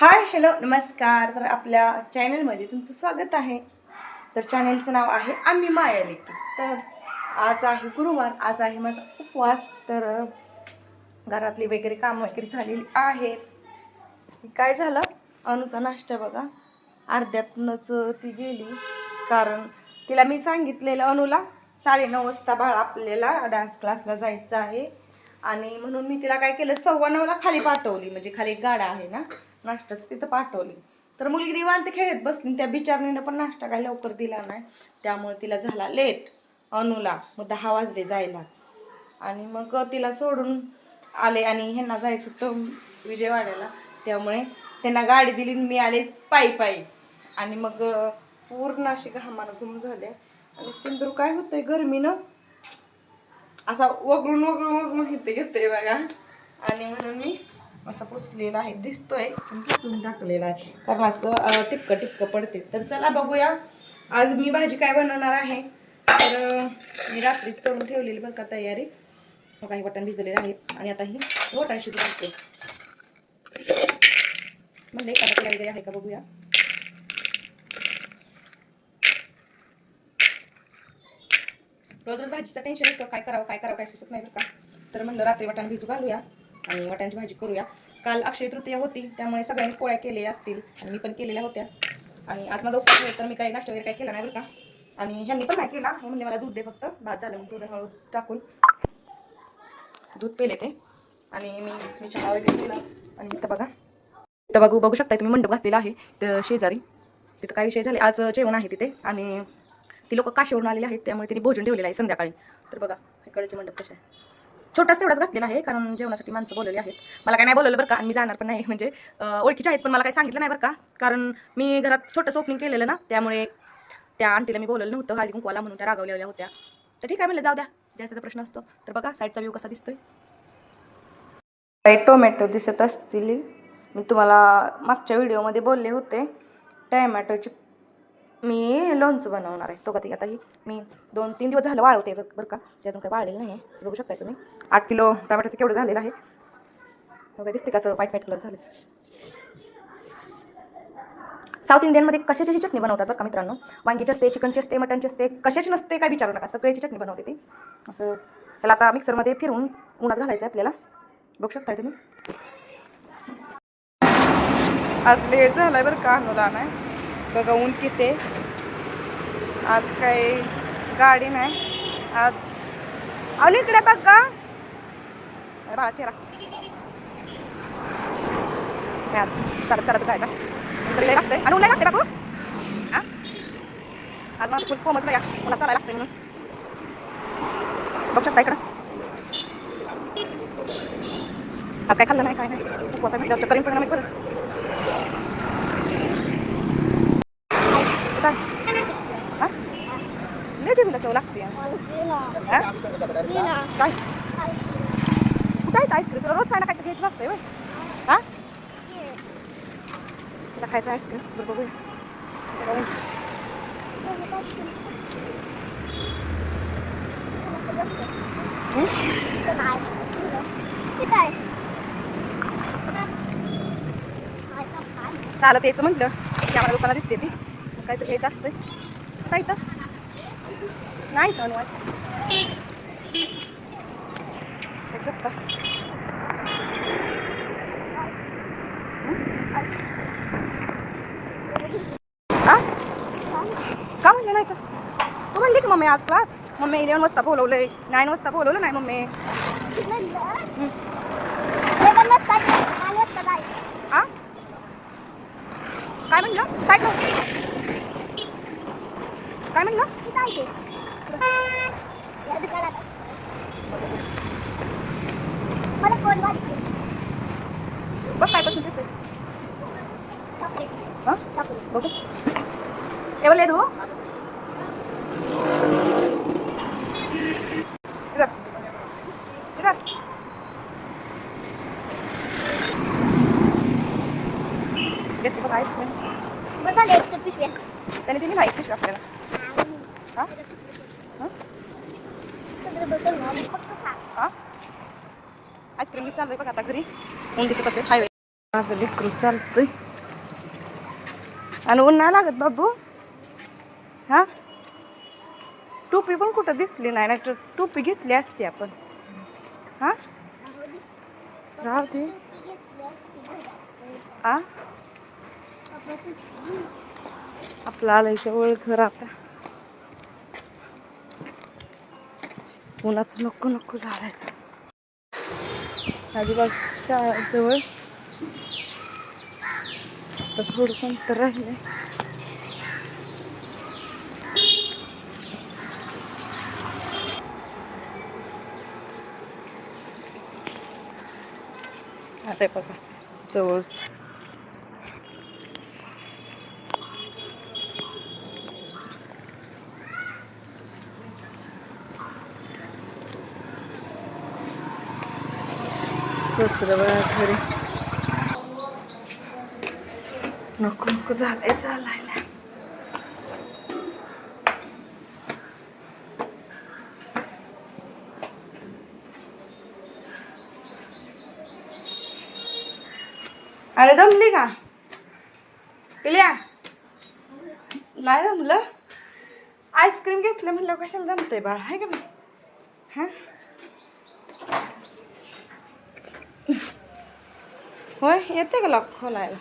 Hi hello नमस्कार. तर आपल्या चॅनलमध्ये तुमचं स्वागत आहे. तर चॅनलचं नाव आहे आम्ही माया लेकी तर आज आहे गुरुवार. आज आहे माझा उपवास. तर घरातली वगैरे कामं वगैरे झालेली आहेत. काय झालं? अनुचा नाश्ता बघा. अर्ध्यातनंच ती गेली. कारण तिला मी सांगितलेलं अनुला साडेनऊ वाजता बाळ आपल्याला डान्स क्लासला जायचं आहे. आणि म्हणून मी तिला काय केलं? सव्वा नऊला खाली पाठवली. म्हणजे खाली एक गाडा आहे ना. नाश्ताच तिथं पाठवली. तर मुलगी निवांत खेळत बसली त्या बिचारणीनं पण नाश्ता काय लवकर दिला नाही. त्यामुळे तिला झाला लेट अनुला. मग दहा वाजले जायला. आणि मग तिला सोडून आले आणि ह्यांना जायचं होतं विजयवाड्याला. त्यामुळे त्यांना गाडी दिली आणि मी आले पायी पायी. आणि मग पूर्ण अशी घामानं गुम झाले. आणि सिंदूर काय होतंय गरमीनं? असा वगळून वगळून वगळून घेते घेते बघा. आणि म्हणून मी असा पुसलेला आहे दिसतोय पण पुसून टाकलेला आहे. कारण असं टिपकं टिपकं पडते. तर चला बघूया. आज मी भाजी काय बनवणार आहे? तर मी रात्रीच करून ठेवलेली बरं का तयारी. मग काही वाटण भिजलेले आहेत. आणि आता ही वाटण शिजू टाकते. म्हणजे एखादा वगैरे आहे का बघूया. रोज रोज भाजीचं टेन्शन येतं. काय करावं काय करावं काय सुचत नाही बरं का. तर म्हणलं रात्री वाटाण भिजू घालूया. आणि वाटाण्याची भाजी करूया. काल अक्षय तृतीया होती त्यामुळे सगळ्यांनीच पोळ्या केलेल्या असतील. आणि मी पण केलेल्या होत्या. आणि आज माझा उपवास आहे तर मी काही नाश्ता वगैरे काय केला नाही बरं का. आणि ह्यांनी पण काय केला हे म्हणजे मला दूध दे फक्त. भात झालं मग दूध हळू टाकून. दूध पेले ते. आणि मी मी चहा वगैरे केला आणि इथं बघा. इथं बघू बघू शकता तुम्ही मंडप घातलेला आहे तर शेजारी. तिथं काय विषय झाले. आज जेवण आहे तिथे. आणि ती लोक काशीवरून आलेली आहेत त्यामुळे तिने भोजन ठेवलेलं आहे संध्याकाळी. तर बघा इकडचे मंडप कसे आहे छोटाच तेवढाच घातलेला आहे कारण जेवणासाठी माणसं बोलवली आहेत. मला काय नाही बोलवलं बरं का आणि मी जाणार पण नाही. म्हणजे ओळखीच्या ओळखीचे आहेत पण मला काही सांगितलं नाही बरं का कारण मी घरात छोटंसं ओपनिंग केलेलं ना त्यामुळे त्या आंटीला मी बोलवलं नव्हतं हळदी कुंकवाला म्हणून त्या रागवलेल्या होत्या. तर ठीक आहे म्हणलं जाऊ द्या जास्त प्रश्न असतो. तर बघा साईडचा व्ह्यू कसा दिसतोय. काही टोमॅटो दिसत असतील. मी तुम्हाला मागच्या व्हिडिओमध्ये बोलले होते टॅमॅटोची मी लोणचं बनवणार आहे. तो कधी आता ही मी दोन तीन दिवस झालं वाळवते बरं बरं का? ते काही वाळलेलं नाही आहे बघू शकताय तुम्ही. आठ किलो टमाट्याचं केवढं झालेलं आहे? बघा दिसते कसं व्हाईट व्हाईट कलर झालं. साऊथ इंडियनमध्ये कशाची चटणी बनवतात बरं का मित्रांनो? वांगीची असते चिकनची असते मटनची असते कशाची नसते काय विचारू नका. सगळ्याची चटणी बनवते ती. असं त्याला आता मिक्सरमध्ये फिरून उन्हात घालायचं आहे आपल्याला. बघू शकताय तुम्ही. आज लेट झालाय बरं का अनुला नाही बघा ऊन किती आज काही गाडी नाही. आज अनु इकडे बघ का बाळा चेहरा आज चालत चालत काय लागतंय. आणि लागते बाबू आज माझं फुल कोमच नाही मला चालायला लागतंय म्हणून. बघू शकता इकडं. आज काय खाल्लं नाही काय नाही. उपवास आहे म्हटल्यावर तर करीन पण परत काय हा लय जेवीला चव लागते हा? काय कुठं आहेत आईस्क्रीम रोज खायला काय घ्यायचं असतंय वय हा तुला खायचं आईस्क्रीम बरं बघूया चालत यायचं म्हटलं की आम्हाला दुकानात दिसते ती मग काहीतरी घ्यायचं असतंय काय तर नाही तर शकता का म्हणलं नाही का? तू म्हणली की मम्मी आज क्लास? मम्मी इलेवन वाजता बोलवलंय. नाईन वाजता बोलवलं नाही मम्मी. हा काय म्हणलं? काय करू काय म्हणलं? बघ काय पासून देतोय हा बघू एवढं లేదు इधर इधर घेतली बघ आईस्क्रीम त्याने दिली माहिती पिशवी आपल्याला हा हा आईस्क्रीम घेत चाललोय बघा आता घरी. ऊन दिसत असेल. हायवे माझं लेकरू चालतोय. आणि ऊन नाही लागत बाबू. हा? टोपी पण कुठं दिसली नाही नाही टोपी घेतली असते आपण. हा? राहू आ? आपलं आलायचं ओळख आता. उन्हाचं नको नको झालायचं आजूबाजू शाळेजवळ तर थोडंसं अंतर राहिले अरे बघा जवळच. दुसरं बघा घरी. नको नको झालंय चालायला अरे दमली का? पिल्या? नाही दमलं? आईस्क्रीम घेतलं म्हणलं कशाला दमतंय बाळ आहे का नाही? हां? होय येते का लॉक खोलायला?